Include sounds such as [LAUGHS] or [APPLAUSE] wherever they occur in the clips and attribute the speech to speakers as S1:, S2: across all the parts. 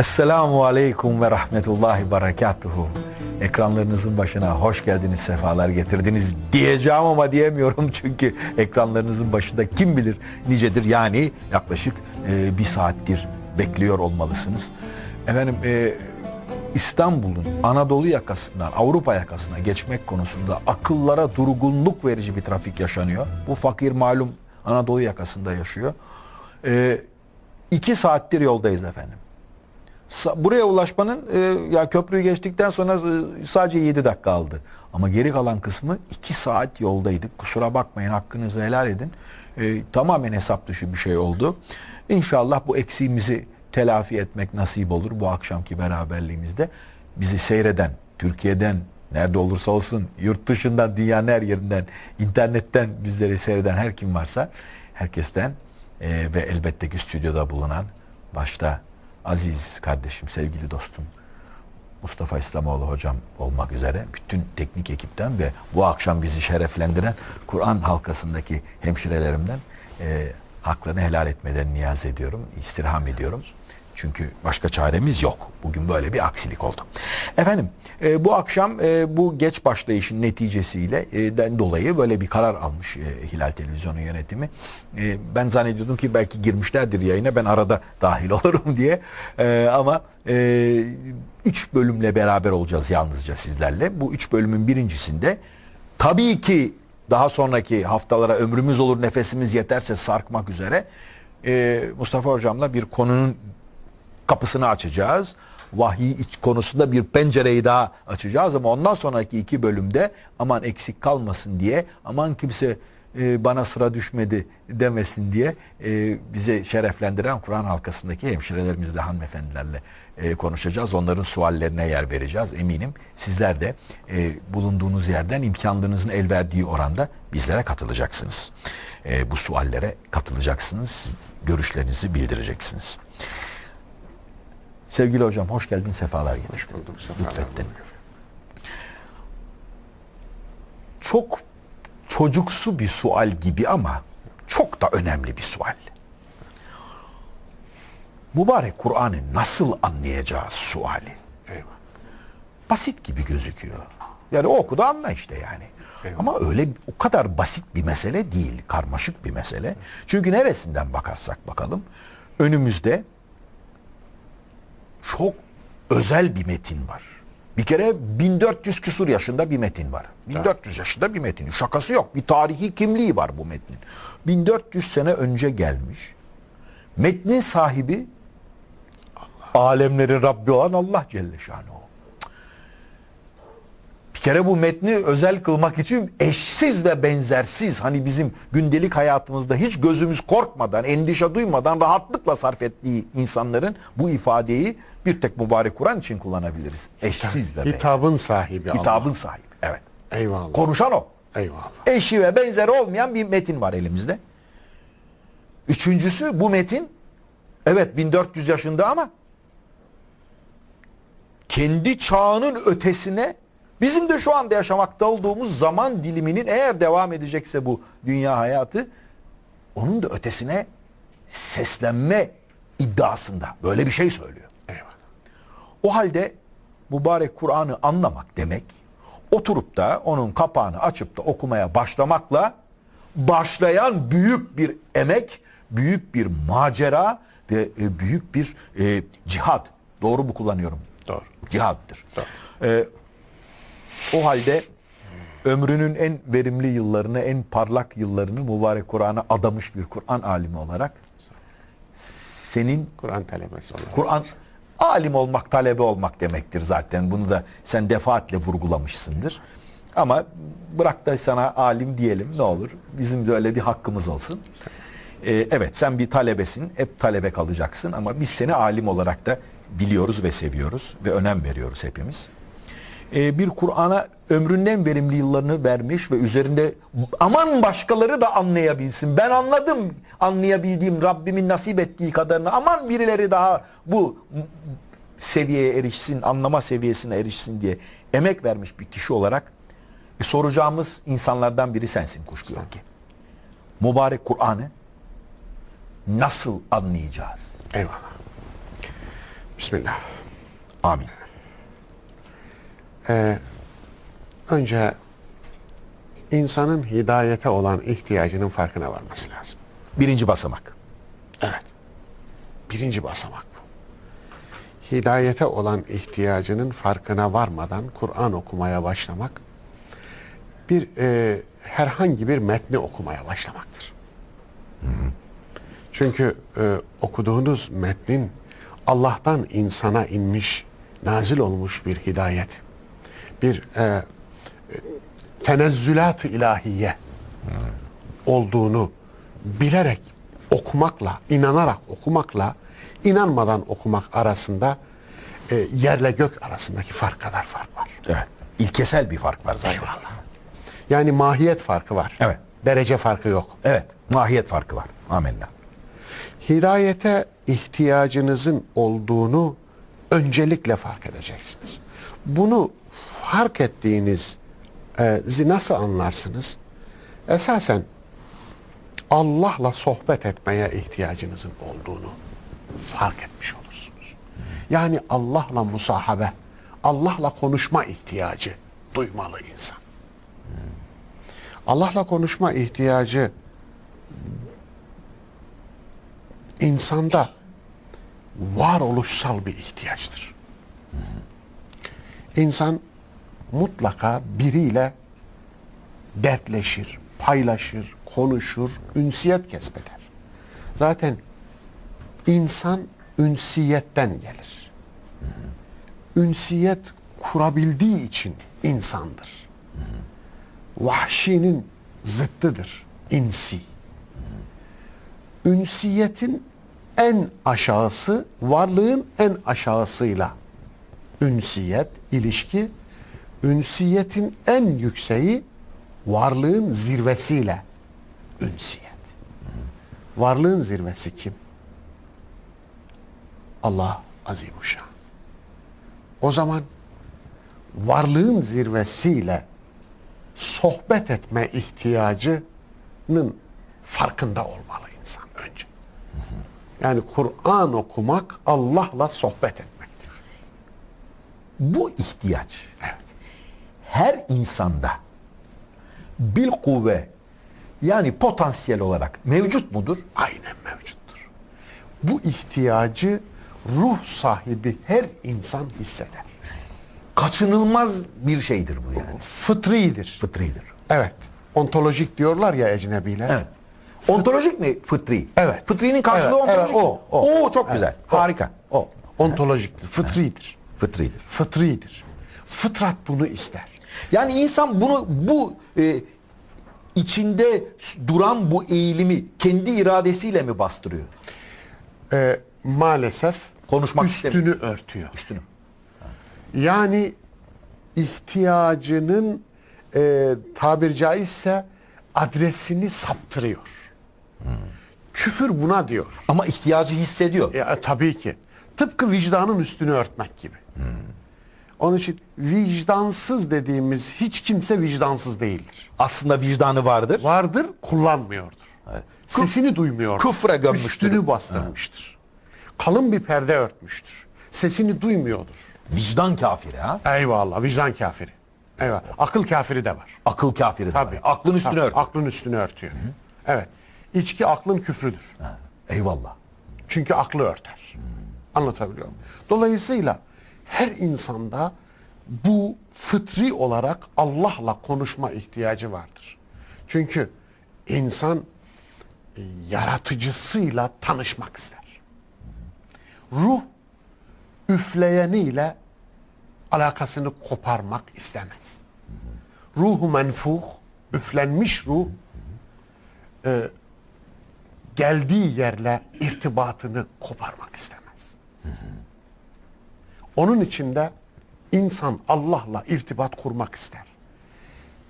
S1: Esselamu Aleyküm ve Rahmetullahi Berekatuhu. Ekranlarınızın başına hoş geldiniz, sefalar getirdiniz diyeceğim ama diyemiyorum [LAUGHS] çünkü ekranlarınızın başında kim bilir nicedir. Yani yaklaşık e, bir saattir bekliyor olmalısınız. Efendim e, İstanbul'un Anadolu yakasından Avrupa yakasına geçmek konusunda akıllara durgunluk verici bir trafik yaşanıyor. Bu fakir malum Anadolu yakasında yaşıyor. E, iki saattir yoldayız efendim. Buraya ulaşmanın e, ya köprüyü geçtikten sonra e, sadece 7 dakika aldı. Ama geri kalan kısmı 2 saat yoldaydık. Kusura bakmayın hakkınızı helal edin. E, tamamen hesap dışı bir şey oldu. İnşallah bu eksiğimizi telafi etmek nasip olur bu akşamki beraberliğimizde. Bizi seyreden, Türkiye'den, nerede olursa olsun, yurt dışından, dünyanın her yerinden, internetten bizleri seyreden her kim varsa herkesten e, ve elbette ki stüdyoda bulunan başta aziz kardeşim, sevgili dostum Mustafa İslamoğlu hocam olmak üzere bütün teknik ekipten ve bu akşam bizi şereflendiren Kur'an halkasındaki hemşirelerimden e, haklarını helal etmelerini niyaz ediyorum, istirham ediyorum. Çünkü başka çaremiz yok. Bugün böyle bir aksilik oldu. Efendim e, bu akşam e, bu geç başlayışın neticesiyle e, dolayı böyle bir karar almış e, Hilal Televizyonu yönetimi. E, ben zannediyordum ki belki girmişlerdir yayına ben arada dahil [LAUGHS] olurum diye. E, ama e, üç bölümle beraber olacağız yalnızca sizlerle. Bu üç bölümün birincisinde tabii ki daha sonraki haftalara ömrümüz olur nefesimiz yeterse sarkmak üzere e, Mustafa hocamla bir konunun kapısını açacağız. Vahiy iç konusunda bir pencereyi daha açacağız ama ondan sonraki iki bölümde aman eksik kalmasın diye aman kimse e, bana sıra düşmedi demesin diye e, bize şereflendiren Kur'an halkasındaki hemşirelerimizle hanımefendilerle e, konuşacağız. Onların suallerine yer vereceğiz. Eminim sizler de bulunduğunuz yerden imkanlarınızın el verdiği oranda bizlere katılacaksınız. Bu suallere katılacaksınız. Görüşlerinizi bildireceksiniz. Sevgili hocam hoş geldin, sefalar getirdin.
S2: Hoş bulduk, sefalar
S1: Lütfettin.
S2: bulduk.
S1: Çok çocuksu bir sual gibi ama çok da önemli bir sual. Mübarek Kur'an'ı nasıl anlayacağız suali?
S2: Eyvah.
S1: Basit gibi gözüküyor. Yani o oku da anla işte yani.
S2: Eyvallah.
S1: Ama öyle o kadar basit bir mesele değil. Karmaşık bir mesele. Çünkü neresinden bakarsak bakalım önümüzde çok özel bir metin var. Bir kere 1400 küsur yaşında bir metin var. 1400 yaşında bir metin. Şakası yok. Bir tarihi kimliği var bu metnin. 1400 sene önce gelmiş. Metnin sahibi alemlerin Rabbi olan Allah Celle Şanuhu. Bir kere bu metni özel kılmak için eşsiz ve benzersiz hani bizim gündelik hayatımızda hiç gözümüz korkmadan, endişe duymadan rahatlıkla sarf ettiği insanların bu ifadeyi bir tek mübarek Kur'an için kullanabiliriz. Eşsiz ve benzersiz.
S2: Hitabın sahibi
S1: Kitabın
S2: Allah.
S1: sahibi. Evet.
S2: Eyvallah.
S1: Konuşan o.
S2: Eyvallah.
S1: Eşi ve benzeri olmayan bir metin var elimizde. Üçüncüsü bu metin evet 1400 yaşında ama kendi çağının ötesine bizim de şu anda yaşamakta olduğumuz zaman diliminin eğer devam edecekse bu dünya hayatı onun da ötesine seslenme iddiasında böyle bir şey söylüyor.
S2: Eyvallah.
S1: O halde mübarek Kur'an'ı anlamak demek oturup da onun kapağını açıp da okumaya başlamakla başlayan büyük bir emek, büyük bir macera ve e, büyük bir e, cihad. Doğru mu kullanıyorum?
S2: Doğru.
S1: Cihattır.
S2: Doğru.
S1: E, o halde ömrünün en verimli yıllarını, en parlak yıllarını mübarek Kur'an'a adamış bir Kur'an alimi olarak senin
S2: Kur'an talebesi olarak.
S1: Kur'an alim olmak, talebe olmak demektir zaten. Bunu da sen defaatle vurgulamışsındır. Ama bırak da sana alim diyelim ne olur. Bizim de öyle bir hakkımız olsun. Ee, evet sen bir talebesin. Hep talebe kalacaksın ama biz seni alim olarak da biliyoruz ve seviyoruz ve önem veriyoruz hepimiz. Ee, bir Kur'an'a ömrünün en verimli yıllarını vermiş ve üzerinde aman başkaları da anlayabilsin. Ben anladım anlayabildiğim Rabbimin nasip ettiği kadarını aman birileri daha bu seviyeye erişsin, anlama seviyesine erişsin diye emek vermiş bir kişi olarak e, soracağımız insanlardan biri sensin kuşku yok ki. Mübarek Kur'an'ı nasıl anlayacağız?
S2: Eyvallah. Bismillah.
S1: Amin.
S2: Önce insanın hidayete olan ihtiyacının farkına varması lazım.
S1: Birinci basamak.
S2: Evet. Birinci basamak bu. Hidayete olan ihtiyacının farkına varmadan Kur'an okumaya başlamak bir e, herhangi bir metni okumaya başlamaktır. Çünkü e, okuduğunuz metnin Allah'tan insana inmiş, nazil olmuş bir hidayet, bir e, tenezzülat-ı ilahiye olduğunu bilerek okumakla, inanarak okumakla, inanmadan okumak arasında e, yerle gök arasındaki fark kadar fark var.
S1: Evet. İlkesel bir fark var zaten.
S2: Eyvallah. Yani mahiyet farkı var.
S1: Evet.
S2: Derece farkı yok.
S1: Evet. Mahiyet farkı var. Amenna.
S2: Hidayete ihtiyacınızın olduğunu öncelikle fark edeceksiniz. Bunu fark ettiğiniz e, nasıl anlarsınız? Esasen Allah'la sohbet etmeye ihtiyacınızın olduğunu fark etmiş olursunuz. Yani Allah'la musahabe, Allah'la konuşma ihtiyacı duymalı insan. Allah'la konuşma ihtiyacı insanda varoluşsal bir ihtiyaçtır. İnsan mutlaka biriyle dertleşir, paylaşır, konuşur, ünsiyet kesbeder. Zaten insan ünsiyetten gelir. Ünsiyet kurabildiği için insandır. Vahşinin zıttıdır insi. Ünsiyetin en aşağısı varlığın en aşağısıyla ünsiyet, ilişki. Ünsiyetin en yükseği varlığın zirvesiyle ünsiyet. Varlığın zirvesi kim? Allah Azimuşşan. O zaman varlığın zirvesiyle sohbet etme ihtiyacının farkında olmalı insan önce. Yani Kur'an okumak Allah'la sohbet etmektir.
S1: Bu ihtiyaç her insanda bil kuvve yani potansiyel olarak mevcut mudur?
S2: Aynen mevcuttur. Bu ihtiyacı ruh sahibi her insan hisseder.
S1: Kaçınılmaz bir şeydir bu yani.
S2: Fıtridir.
S1: Fıtridir.
S2: Evet. Ontolojik diyorlar ya ecnebiler.
S1: Evet. Ontolojik mi fıtri?
S2: Evet.
S1: Fıtrinin karşılığı
S2: Evet,
S1: ontolojik.
S2: evet, o, o.
S1: Oo, çok
S2: Evet,
S1: güzel.
S2: o.
S1: Harika.
S2: O. Ontolojiktir. Fıtridir.
S1: Fıtridir.
S2: Fıtridir. Fıtrat bunu ister.
S1: Yani insan bunu bu e, içinde duran bu eğilimi kendi iradesiyle mi bastırıyor?
S2: Ee, maalesef
S1: Konuşmak
S2: üstünü
S1: istemiyor.
S2: örtüyor.
S1: Üstünü.
S2: Yani ihtiyacının e, tabir caizse adresini saptırıyor. Küfür buna diyor.
S1: Ama ihtiyacı hissediyor.
S2: Ya, tabii ki. Tıpkı vicdanın üstünü örtmek gibi. Onun için vicdansız dediğimiz hiç kimse vicdansız değildir.
S1: Aslında vicdanı vardır.
S2: Vardır, kullanmıyordur. Sesini duymuyordur.
S1: küfre gömmüştür.
S2: Üstünü bastırmıştır. Kalın bir perde örtmüştür. Sesini duymuyordur.
S1: Vicdan kafiri ha.
S2: Eyvallah, vicdan kafiri. Eyvallah. Akıl kafiri de var.
S1: Akıl kafiri de
S2: Tabii.
S1: var. Aklın üstünü
S2: Tabii,
S1: örtüyor.
S2: Aklın üstünü örtüyor. Evet. İçki aklın küfrüdür.
S1: Eyvallah.
S2: Çünkü aklı örter. Anlatabiliyor muyum? Dolayısıyla her insanda bu fıtri olarak Allah'la konuşma ihtiyacı vardır. Çünkü insan e, yaratıcısıyla tanışmak ister. Ruh üfleyeniyle alakasını koparmak istemez. Ruhu menfuh, üflenmiş ruh e, geldiği yerle irtibatını koparmak istemez. Onun için de insan Allah'la irtibat kurmak ister.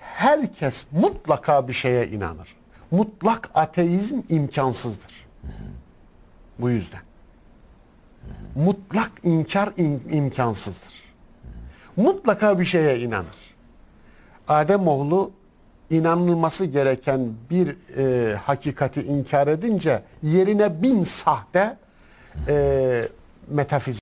S2: Herkes mutlaka bir şeye inanır. Mutlak ateizm imkansızdır. Bu yüzden. Mutlak inkar im- imkansızdır. Mutlaka bir şeye inanır. Ademoğlu inanılması gereken bir e, hakikati inkar edince yerine bin sahte e, metafizik